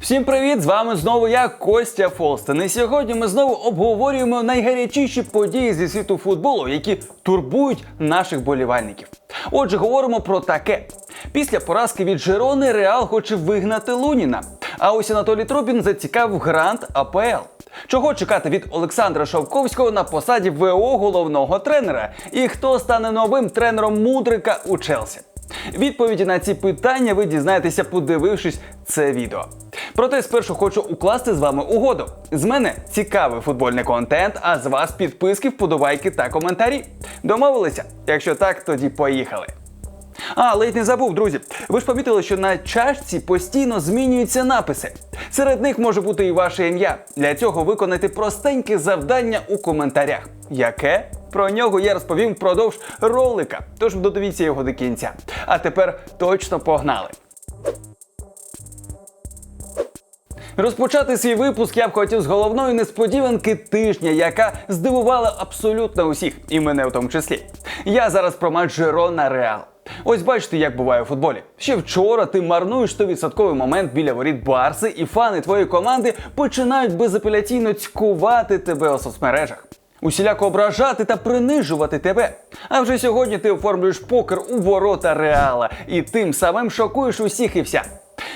Всім привіт! З вами знову я, Костя Фолстен. І сьогодні ми знову обговорюємо найгарячіші події зі світу футболу, які турбують наших болівальників. Отже, говоримо про таке: після поразки від Жерони Реал хоче вигнати Луніна. А ось Анатолій Трубін зацікавив грант АПЛ. Чого чекати від Олександра Шовковського на посаді ВО головного тренера? І хто стане новим тренером Мудрика у Челсі? Відповіді на ці питання ви дізнаєтеся, подивившись це відео. Проте спершу хочу укласти з вами угоду. З мене цікавий футбольний контент, а з вас підписки, вподобайки та коментарі. Домовилися? Якщо так, тоді поїхали. А, ледь не забув, друзі. Ви ж помітили, що на чашці постійно змінюються написи. Серед них може бути і ваше ім'я. Для цього виконайте простеньке завдання у коментарях. Яке? Про нього я розповім впродовж ролика, тож додивіться його до кінця. А тепер точно погнали. Розпочати свій випуск я б хотів з головної несподіванки тижня, яка здивувала абсолютно усіх, і мене в тому числі. Я зараз про матч Жерона Реал. Ось бачите, як буває у футболі. Ще вчора ти марнуєш 100% момент біля воріт Барси, і фани твоєї команди починають безапеляційно цькувати тебе у соцмережах. Усіляко ображати та принижувати тебе. А вже сьогодні ти оформлюєш покер у ворота Реала і тим самим шокуєш усіх і вся.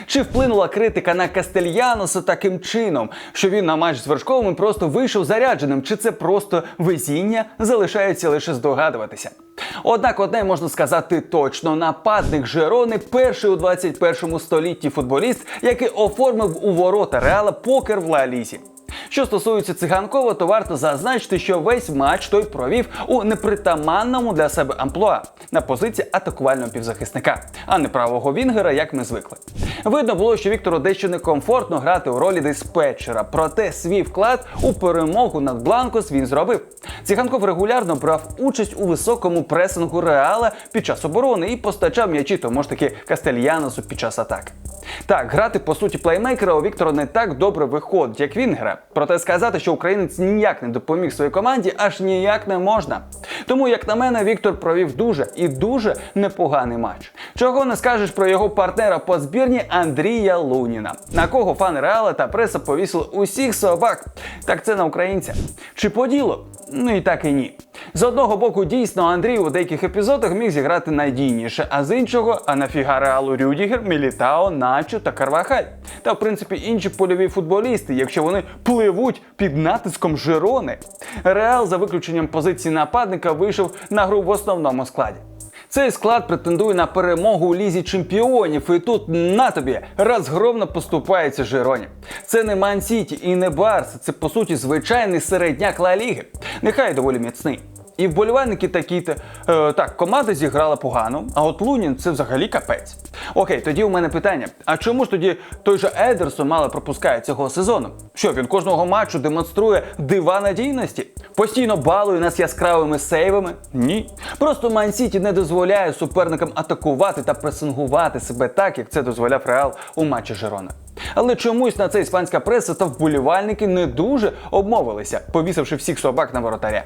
Чи вплинула критика на Кастельяноса таким чином, що він на матч з Вершковим просто вийшов зарядженим, чи це просто везіння, залишається лише здогадуватися. Однак одне можна сказати точно: нападник Жерони перший у 21 столітті футболіст, який оформив у ворота Реала покер в Ла Лізі. Що стосується циганкова, то варто зазначити, що весь матч той провів у непритаманному для себе амплуа на позиції атакувального півзахисника, а не правого вінгера, як ми звикли. Видно було, що Віктору дещо некомфортно грати у ролі диспетчера, проте свій вклад у перемогу над Бланкос він зробив. Циганков регулярно брав участь у високому пресингу Реала під час оборони і постачав м'ячі тому ж таки Кастельяносу під час атаки. Так, грати по суті плеймейкера у Віктора не так добре виходить, як він грає. Проте сказати, що українець ніяк не допоміг своїй команді, аж ніяк не можна. Тому, як на мене, Віктор провів дуже і дуже непоганий матч. Чого не скажеш про його партнера по збірні Андрія Луніна, на кого фани Реала та преса повісили усіх собак. Так це на українця. Чи по ділу? Ну і так і ні. З одного боку, дійсно, Андрій у деяких епізодах міг зіграти надійніше, а з іншого, а нафіга Реалу Рюдігер, Мілітао, Начо та Карвахаль. Та в принципі інші польові футболісти, якщо вони пливуть під натиском Жирони. Реал, за виключенням позиції нападника, вийшов на гру в основному складі. Цей склад претендує на перемогу у лізі чемпіонів, і тут на тобі розгромно поступається Жироні. Це не Ман Сіті і не Барс, це по суті звичайний середняк Ла Ліги. Нехай доволі міцний. І вболівальники такі-то е, так, команда зіграла погано, а от Лунін це взагалі капець. Окей, тоді у мене питання: а чому ж тоді той же Едерсон мало пропускає цього сезону? Що він кожного матчу демонструє дива надійності? Постійно балує нас яскравими сейвами? Ні. Просто Ман Сіті не дозволяє суперникам атакувати та пресингувати себе так, як це дозволяв Реал у матчі Жерона. Але чомусь на це іспанська преса та вболівальники не дуже обмовилися, повісивши всіх собак на воротаря.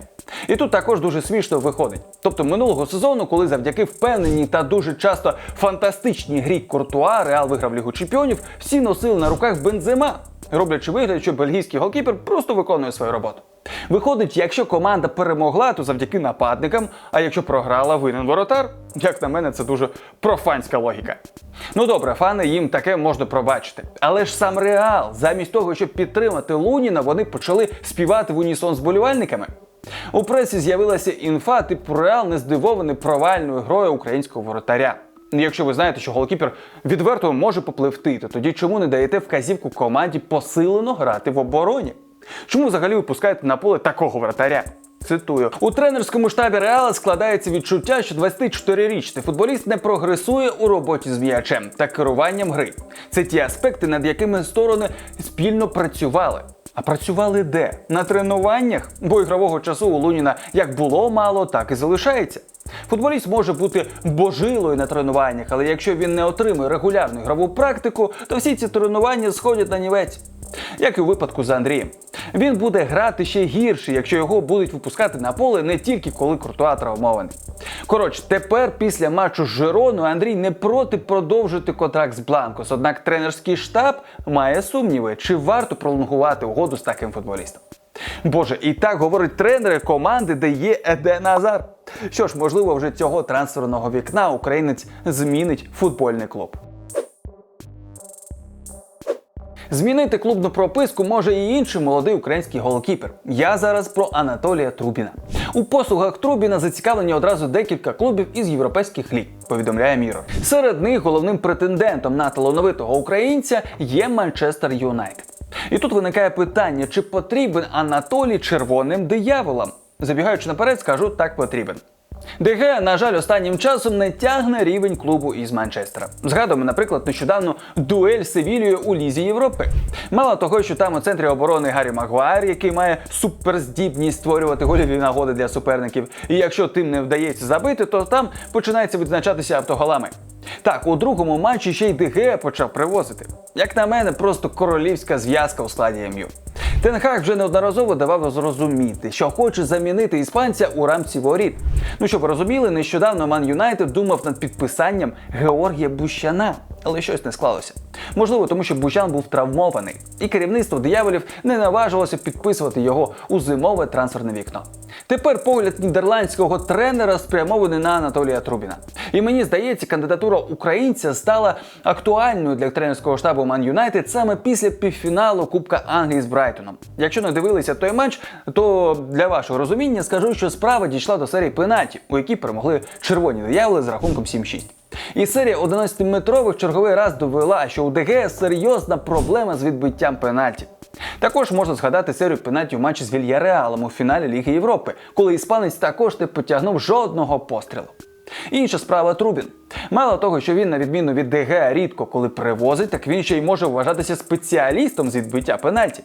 І тут також дуже смішно виходить. Тобто минулого сезону, коли завдяки впевненій та дуже часто фантастичній грі Куртуа Реал виграв Лігу Чемпіонів, всі носили на руках бензима, роблячи вигляд, що бельгійський голкіпер просто виконує свою роботу. Виходить, якщо команда перемогла, то завдяки нападникам, а якщо програла, винен воротар. Як на мене, це дуже профанська логіка. Ну добре, фани їм таке можна пробачити. Але ж сам Реал, замість того, щоб підтримати Луніна, вони почали співати в унісон з болівальниками. У пресі з'явилася інфа, типу Реал не здивований провальною грою українського воротаря. Якщо ви знаєте, що голкіпер відверто може попливти, то тоді чому не даєте вказівку команді посилено грати в обороні? Чому взагалі випускаєте на поле такого вратаря? Цитую, у тренерському штабі Реала складається відчуття, що 24-річний футболіст не прогресує у роботі з м'ячем та керуванням гри. Це ті аспекти, над якими сторони спільно працювали. А працювали де? На тренуваннях? Бо ігрового часу у Луніна як було мало, так і залишається. Футболіст може бути божилою на тренуваннях, але якщо він не отримує регулярну ігрову практику, то всі ці тренування сходять на нівець. Як і у випадку з Андрієм. Він буде грати ще гірше, якщо його будуть випускати на поле не тільки коли Куртуа травмований. Коротше, тепер після матчу з Жироною Андрій не проти продовжити контракт з Бланкос. Однак тренерський штаб має сумніви, чи варто пролонгувати угоду з таким футболістом. Боже, і так говорить тренери команди, де є Еден Азар. Що ж, можливо, вже цього трансферного вікна українець змінить футбольний клуб. Змінити клубну прописку може і інший молодий український голкіпер. Я зараз про Анатолія Трубіна. У послугах Трубіна зацікавлені одразу декілька клубів із європейських ліг, повідомляє Мірор. Серед них головним претендентом на талановитого українця є Манчестер Юнайтед. І тут виникає питання, чи потрібен Анатолій червоним дияволам? Забігаючи наперед, скажу так потрібен. ДГ, на жаль, останнім часом не тягне рівень клубу із Манчестера. Згадуємо, наприклад, нещодавно дуель з Севілією у Лізі Європи. Мало того, що там у центрі оборони Гаррі Магуайр, який має суперздібність створювати гольові нагоди для суперників. І якщо тим не вдається забити, то там починається відзначатися автоголами. Так, у другому матчі ще й ДГ почав привозити. Як на мене, просто королівська зв'язка у складі МЮ. Тенхак вже неодноразово давав зрозуміти, що хоче замінити іспанця у рамці воріт. Ну щоб ви розуміли, нещодавно Ман Юнайтед думав над підписанням Георгія Бущана, але щось не склалося. Можливо, тому що Бущан був травмований, і керівництво дияволів не наважилося підписувати його у зимове трансферне вікно. Тепер погляд нідерландського тренера спрямований на Анатолія Трубіна. І мені здається, кандидатура українця стала актуальною для тренерського штабу Ман Юнайтед саме після півфіналу Кубка Англії з Брайтоном. Якщо не дивилися той матч, то для вашого розуміння скажу, що справа дійшла до серії пенальтів, у якій перемогли червоні дияволи з рахунком 7-6. І серія 11-метрових черговий раз довела, що у ДГ серйозна проблема з відбиттям пенальтів. Також можна згадати серію пенальтів матчі з Вільяреалом у фіналі Ліги Європи, коли іспанець також не потягнув жодного пострілу. Інша справа Трубін. Мало того, що він, на відміну від ДГ, рідко коли привозить, так він ще й може вважатися спеціалістом з відбиття пенальті.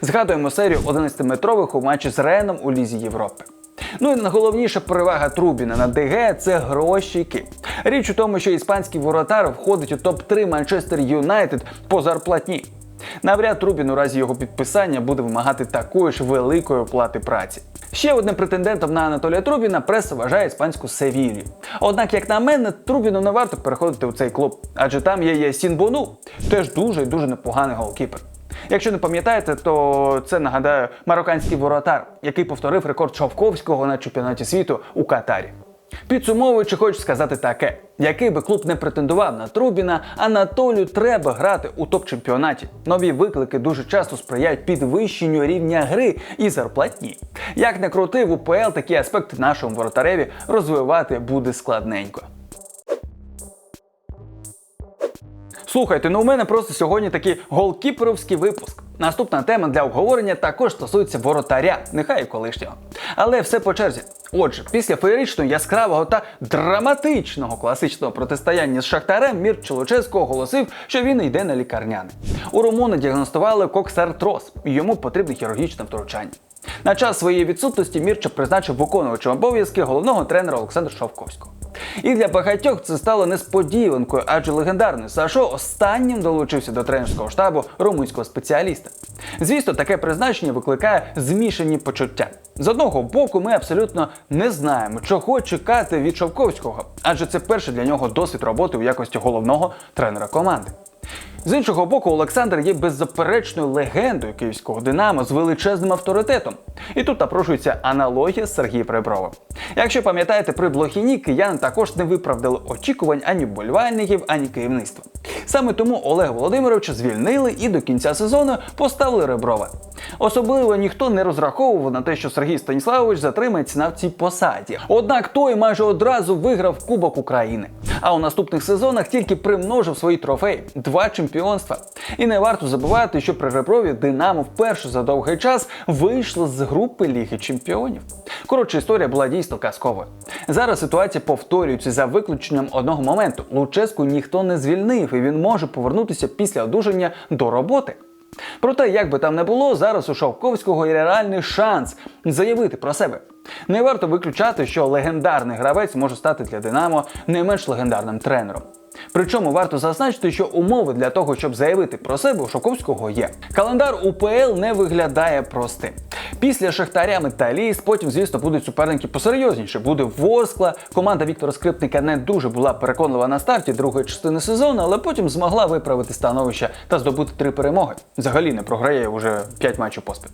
Згадуємо серію 11-метрових у матчі з Реном у Лізі Європи. Ну і найголовніша перевага Трубіна на ДГ це грошики. Річ у тому, що іспанський воротар входить у топ-3 Манчестер Юнайтед по зарплатні. Навряд Трубін у разі його підписання буде вимагати такої ж великої оплати праці. Ще одним претендентом на Анатолія Трубіна преса вважає іспанську Севілію. Однак, як на мене, Трубіну не варто переходити у цей клуб, адже там є Ясін Бону, теж дуже і дуже непоганий голкіпер. Якщо не пам'ятаєте, то це нагадаю марокканський воротар, який повторив рекорд Шовковського на чемпіонаті світу у Катарі. Підсумовуючи, хочу сказати таке: який би клуб не претендував на Трубіна, Анатолію треба грати у топ-чемпіонаті. Нові виклики дуже часто сприяють підвищенню рівня гри і зарплатні. Як не крути, в УПЛ такі аспекти нашому воротареві розвивати буде складненько. Слухайте, ну у мене просто сьогодні такий голкіперовський випуск. Наступна тема для обговорення також стосується воротаря, нехай і колишнього. Але все по черзі. Отже, після феєричного, яскравого та драматичного класичного протистояння з Шахтарем Мір Чолочевсько оголосив, що він йде на лікарняне. У Румуна діагностували коксартроз, і йому потрібне хірургічне втручання. На час своєї відсутності Мірча призначив виконувачем обов'язки головного тренера Олександра Шовковського. І для багатьох це стало несподіванкою, адже легендарний Сашо останнім долучився до тренерського штабу румунського спеціаліста. Звісно, таке призначення викликає змішані почуття. З одного боку, ми абсолютно не знаємо, чого чекати від Шовковського, адже це перший для нього досвід роботи у якості головного тренера команди. З іншого боку, Олександр є беззаперечною легендою київського Динамо з величезним авторитетом. І тут напрошується аналогія з Сергієм Прибровим. Якщо пам'ятаєте, при Блохіні кияни також не виправдали очікувань ані болівальників, ані керівництва. Саме тому Олега Володимировича звільнили і до кінця сезону поставили Реброва. Особливо ніхто не розраховував на те, що Сергій Станіславович затримається на цій посаді. Однак той майже одразу виграв Кубок України. А у наступних сезонах тільки примножив свої трофеї два чемпіонства. І не варто забувати, що при Реброві Динамо вперше за довгий час вийшло з групи Ліги Чемпіонів. Коротше, історія була дійсно казковою. Зараз ситуація повторюється за виключенням одного моменту. Луческу ніхто не звільнив, і він може повернутися після одужання до роботи. Проте, як би там не було, зараз у Шовковського є реальний шанс заявити про себе. Не варто виключати, що легендарний гравець може стати для Динамо не менш легендарним тренером. Причому варто зазначити, що умови для того, щоб заявити про себе у Шовковського є. Календар УПЛ не виглядає простим. Після Шахтаря Металіст, потім, звісно, будуть суперники посерйозніше. Буде Ворскла. Команда Віктора Скрипника не дуже була переконлива на старті другої частини сезону, але потім змогла виправити становище та здобути три перемоги. Взагалі не програє вже 5 матчів поспіль.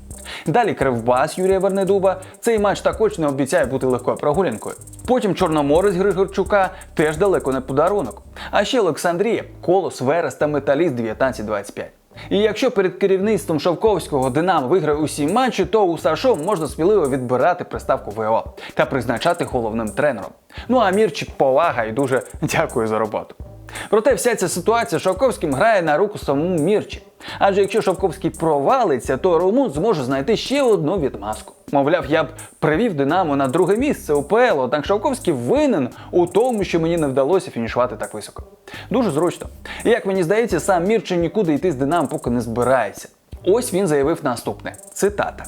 Далі Кривбас Юрія Вернедуба. Цей матч також не обіцяє бути легкою прогулянкою. Потім Чорноморець Григорчука теж далеко не подарунок. А ще Олександрія, Колос, Верес та Металіст 19-25. І якщо перед керівництвом Шовковського Динамо виграє усі матчі, то у Сашо можна сміливо відбирати приставку ВО та призначати головним тренером. Ну а Мірчик повага і дуже дякую за роботу. Проте вся ця ситуація Шовковським грає на руку самому Мірчі. Адже якщо Шовковський провалиться, то Румун зможе знайти ще одну відмазку. Мовляв, я б привів Динамо на друге місце УПЛ, однак Шалковський винен у тому, що мені не вдалося фінішувати так високо. Дуже зручно. І як мені здається, сам Мірче нікуди йти з Динамо поки не збирається. Ось він заявив наступне: цитата.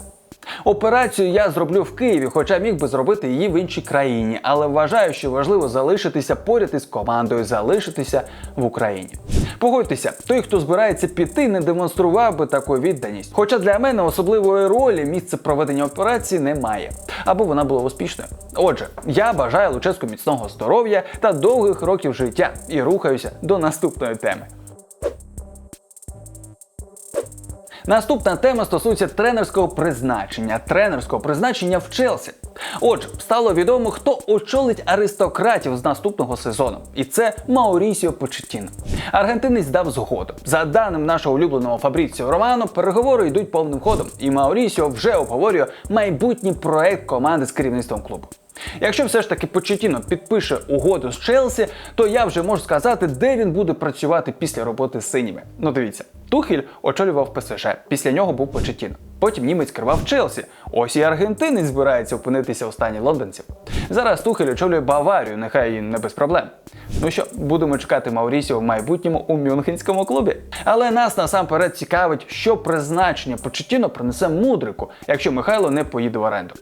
Операцію я зроблю в Києві, хоча міг би зробити її в іншій країні, але вважаю, що важливо залишитися поряд із командою, залишитися в Україні. Погодьтеся, той, хто збирається піти, не демонстрував би таку відданість. Хоча для мене особливої ролі місце проведення операції немає, або вона була успішною. Отже, я бажаю Луческу міцного здоров'я та довгих років життя і рухаюся до наступної теми. Наступна тема стосується тренерського призначення, тренерського призначення в Челсі. Отже, стало відомо, хто очолить аристократів з наступного сезону, і це Маурісіо Почеттіно. Аргентинець дав згоду. За даним нашого улюбленого Фабріціо Романо, переговори йдуть повним ходом, і Маурісіо вже обговорює майбутній проект команди з керівництвом клубу. Якщо все ж таки Почетіно підпише угоду з Челсі, то я вже можу сказати, де він буде працювати після роботи з синіми. Ну дивіться, Тухіль очолював ПСЖ, після нього був Почетіно. Потім німець керував Челсі. Ось і аргентинець збирається опинитися у стані лондонців. Зараз Тухель очолює Баварію, нехай і не без проблем. Ну що, будемо чекати Маурісіо в майбутньому у Мюнхенському клубі. Але нас насамперед цікавить, що призначення Почетіно принесе мудрику, якщо Михайло не поїде в оренду.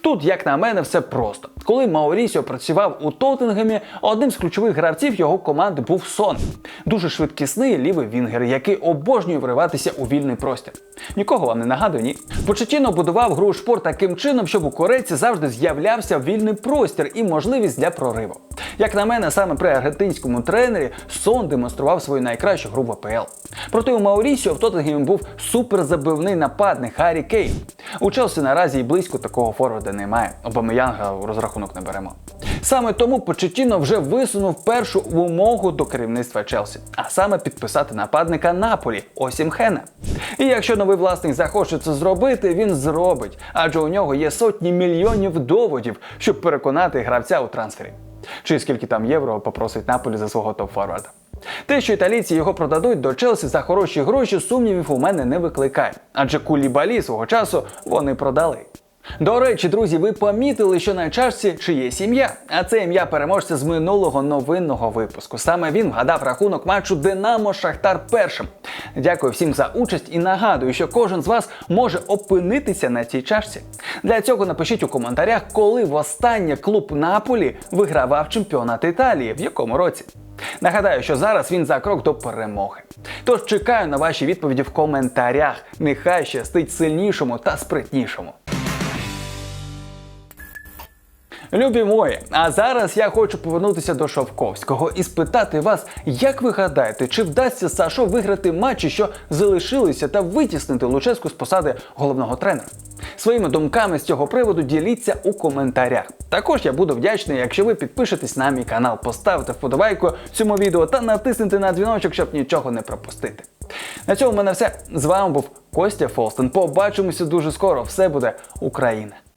Тут, як на мене, все просто. Коли Маурісіо працював у Тоттенгемі, одним з ключових гравців його команди був Сон. Дуже швидкісний лівий вінгер, який обожнює вриватися у вільний простір. Нікого вам не нагадує, ні? Почетіно будував гру шпорт таким чином, щоб у корейці завжди з'являвся вільний простір і можливість для прориву. Як на мене, саме при аргентинському тренері Сон демонстрував свою найкращу гру в АПЛ. Проте у Маурісіо в Тоттенгемі був суперзабивний нападник Харі Кейн. У Челсі наразі і близько такого форварда немає. Обамеянга у розрахунок не беремо. Саме тому Почетіно вже висунув першу вимогу до керівництва Челсі, а саме підписати нападника Наполі Осімхена. І якщо новий власник захоче це зробити, він зробить, адже у нього є сотні мільйонів доводів, щоб переконати гравця у трансфері. Чи скільки там євро попросить Наполі за свого топ-форварда. Те, що італійці його продадуть до Челсі за хороші гроші, сумнівів у мене не викликає, адже кулібалі свого часу вони продали. До речі, друзі, ви помітили, що на чашці чиєсь ім'я, а це ім'я переможця з минулого новинного випуску. Саме він вгадав рахунок матчу Динамо Шахтар першим. Дякую всім за участь і нагадую, що кожен з вас може опинитися на цій чашці. Для цього напишіть у коментарях, коли востаннє клуб Наполі вигравав чемпіонат Італії, в якому році. Нагадаю, що зараз він за крок до перемоги. Тож чекаю на ваші відповіді в коментарях. Нехай щастить сильнішому та спритнішому. Любі мої, а зараз я хочу повернутися до Шовковського і спитати вас, як ви гадаєте, чи вдасться Сашо виграти матчі, що залишилися, та витіснити Луческу з посади головного тренера? Своїми думками з цього приводу діліться у коментарях. Також я буду вдячний, якщо ви підпишетесь на мій канал, поставите вподобайку цьому відео та натиснете на дзвіночок, щоб нічого не пропустити. На цьому в мене все. З вами був Костя Фолстен. Побачимося дуже скоро. Все буде Україна!